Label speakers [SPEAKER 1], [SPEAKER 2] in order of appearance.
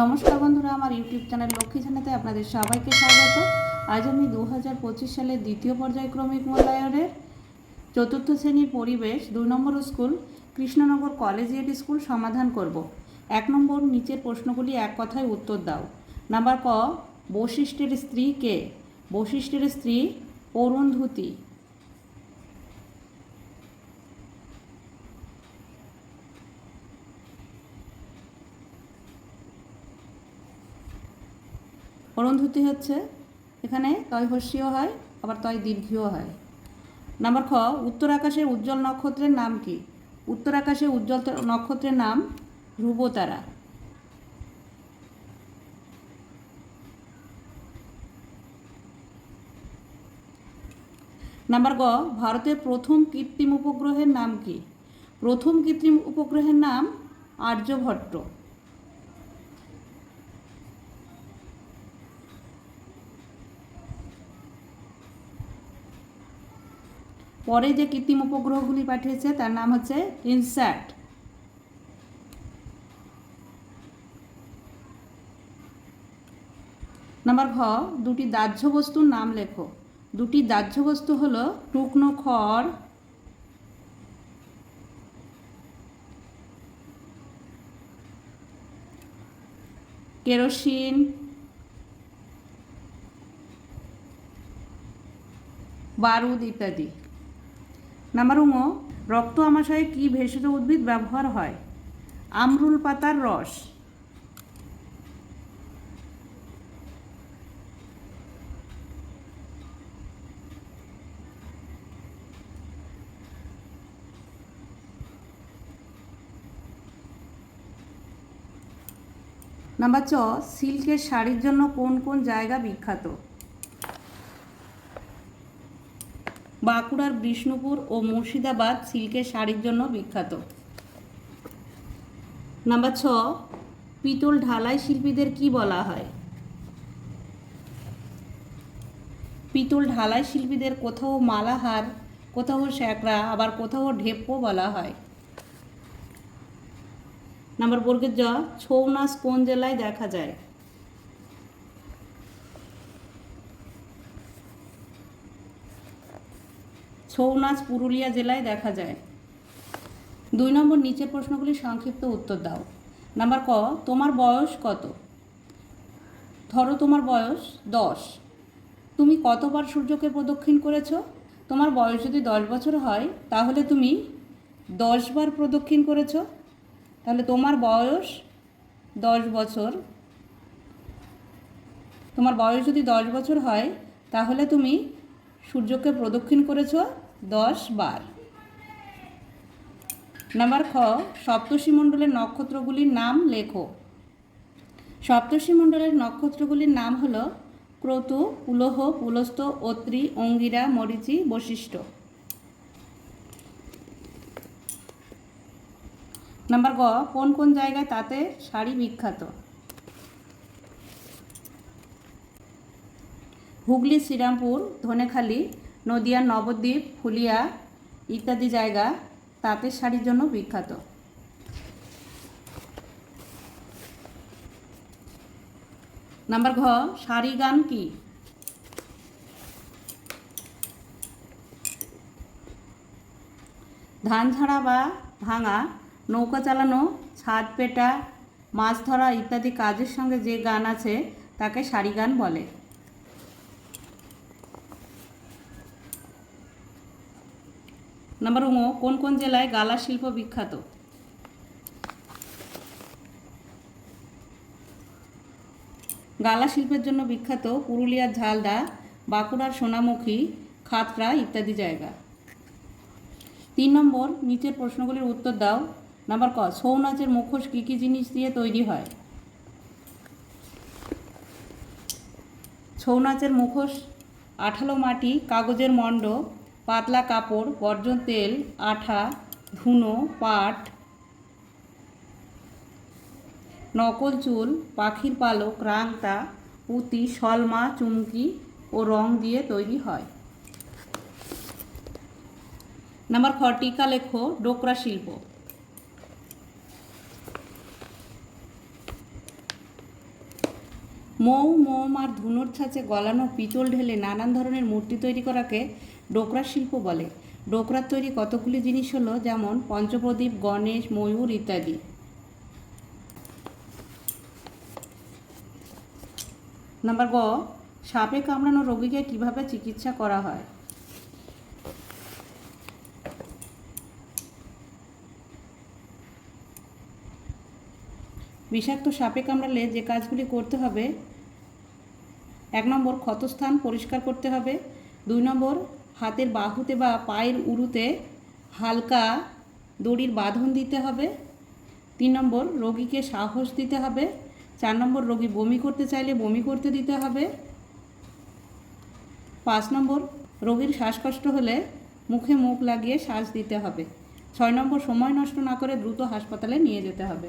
[SPEAKER 1] নমস্কার বন্ধুরা, আমার ইউটিউব চ্যানেল লক্ষ্মী চ্যানেলে আপনাদের সবাইকে স্বাগত। আজ আমি দু হাজার পঁচিশ সালের দ্বিতীয় পর্যায়ক্রমিক মূল্যায়নের চতুর্থ শ্রেণির পরিবেশ, দুই নম্বর স্কুল, কৃষ্ণনগর কলেজিয়েট স্কুল সমাধান করব। এক নম্বর নিচের প্রশ্নগুলি এক কথায় উত্তর দাও। নাম্বার ক, বশিষ্ঠের স্ত্রী কে? বশিষ্ঠের স্ত্রী অরুন্ধতী হচ্ছে, এখানে তয় হস্যিও হয়, আবার তয় দীর্ঘীয় হয়। নাম্বার খ, উত্তর আকাশের উজ্জ্বল নক্ষত্রের নাম কি? উত্তর আকাশে উজ্জ্বল নক্ষত্রের নাম ধ্রুবতারা। নাম্বার গ, ভারতের প্রথম কৃত্রিম উপগ্রহের নাম কি? প্রথম কৃত্রিম উপগ্রহের নাম আর্যভট্ট। পরে যে কৃত্রিম উপগ্রহগুলি পাঠিয়েছে, তার নাম হচ্ছে ইনস্যাট। নাম্বার ঘ দুটি দাহ্য বস্তুর নাম লেখো। দুটি দাহ্য বস্তু হলো টুকনো খড়, কেরোসিন, বারুদ ইত্যাদি। নাম্বার উঙ রক্ত আমাশয়ে কি ভেষজ উদ্ভিদ ব্যবহার হয়? আমরুল পাতার রস। নাম্বার চ সিল্কের শাড়ির জন্য কোন কোন জায়গা বিখ্যাত? বাঁকুড়ার বিষ্ণুপুর ও মুর্শিদাবাদ সিল্কের শাড়ির জন্য বিখ্যাত। নাম্বার ছ, পিতল ঢালাই শিল্পীদের কি বলা হয়? পিতল ঢালাই শিল্পীদের কোথাও মালাহার, কোথাও শ্যাকরা আবার কোথাও ঢেপ্পো বলা হয়। নাম্বার বর্গের জ, ছৌ নাচ কোন জেলায় দেখা যায়? ছৌ নাচ পুরুলিয়া জেলায় দেখা যায়। দুই নম্বর নিচের প্রশ্নগুলি সংক্ষিপ্ত উত্তর দাও। নাম্বার ক, তোমার বয়স কত? ধরো তোমার বয়স দশ। তুমি কতবার সূর্যকে প্রদক্ষিণ করেছ? তোমার বয়স যদি দশ বছর হয়, তাহলে তুমি দশবার প্রদক্ষিণ করেছ। তাহলে তোমার বয়স দশ বছর। তোমার বয়স যদি দশ বছর হয়, তাহলে তুমি সূর্যকে প্রদক্ষিণ করেছ দশ বার। নাম্বার খ, সপ্তর্ষি মণ্ডলের নক্ষত্রগুলির নাম লেখো। সপ্তর্ষি মণ্ডলের নক্ষত্রগুলির নাম হল ক্রতু পুলহ পুলস্ত, অত্রি, অঙ্গিরা, মরিচি, বশিষ্ঠ। নাম্বার গ, কোন কোন জায়গায় তাতে শাড়ি বিখ্যাত? হুগলি, শ্রীরামপুর, ধনেখালি নদিয়ার নবদ্বীপ, ফুলিয়া ইত্যাদি জায়গা তাঁতের শাড়ির জন্য বিখ্যাত। নাম্বার ঘ, শাড়ি গান কি? ধান ঝাড়া বা ভাঙা, নৌকা চালানো, ছাদ পেটা, মাছ ধরা ইত্যাদি কাজের সঙ্গে যে গান আছে তাকে শাড়ি গান বলে। নাম্বার উমো কোন কোন জেলায় গালা শিল্প বিখ্যাত? গালা শিল্পের জন্য বিখ্যাত পুরুলিয়ার ঝালদা, বাঁকুড়ার সোনামুখী খাতরা ইত্যাদি জায়গা। তিন নম্বর, নিচের প্রশ্নগুলির উত্তর দাও। নাম্বার ক, ছৌ নাচের মুখোশ কী কী জিনিস দিয়ে তৈরি হয়? ছৌ নাচের মুখোশ, আঠালো মাটি, কাগজের মণ্ড পাতলা কাপড়, বর্জন তেল, আঠা, ধুনো, পাট, নকল চুল, পাখির পালক, রাংতা, পুঁতি, শলমা, চুমকি ও রং দিয়ে তৈরি হয়। নাম্বার ফর টিকা লেখো, ডোকরা শিল্প। মৌ, মোম আর ধুনোর ছাঁচে গলানো পিচল ঢেলে নানান ধরনের মূর্তি তৈরি করাকে ডোকরা শিল্প বলে। ডোকরার তৈরি কতগুলি জিনিস হলো যেমন পঞ্চপ্রদীপ, গণেশ, ময়ূর ইত্যাদি। নাম্বার গ, সাপে কামড়ানো রোগীকে কীভাবে চিকিৎসা করা হয়? বিষাক্ত সাপে কামড়ালে যে কাজগুলি করতে হবে এক নম্বর ক্ষতস্থান পরিষ্কার করতে হবে। দুই নম্বর, হাতের বাহুতে বা পায়ের উরুতে হালকা দড়ির বাঁধন দিতে হবে। তিন নম্বর, রোগীকে সাহস দিতে হবে। চার নম্বর, রোগী বমি করতে চাইলে বমি করতে দিতে হবে। পাঁচ নম্বর, রোগীর শ্বাসকষ্ট হলে মুখে মুখ লাগিয়ে শ্বাস দিতে হবে। ছয় নম্বর, সময় নষ্ট না করে দ্রুত হাসপাতালে নিয়ে যেতে হবে।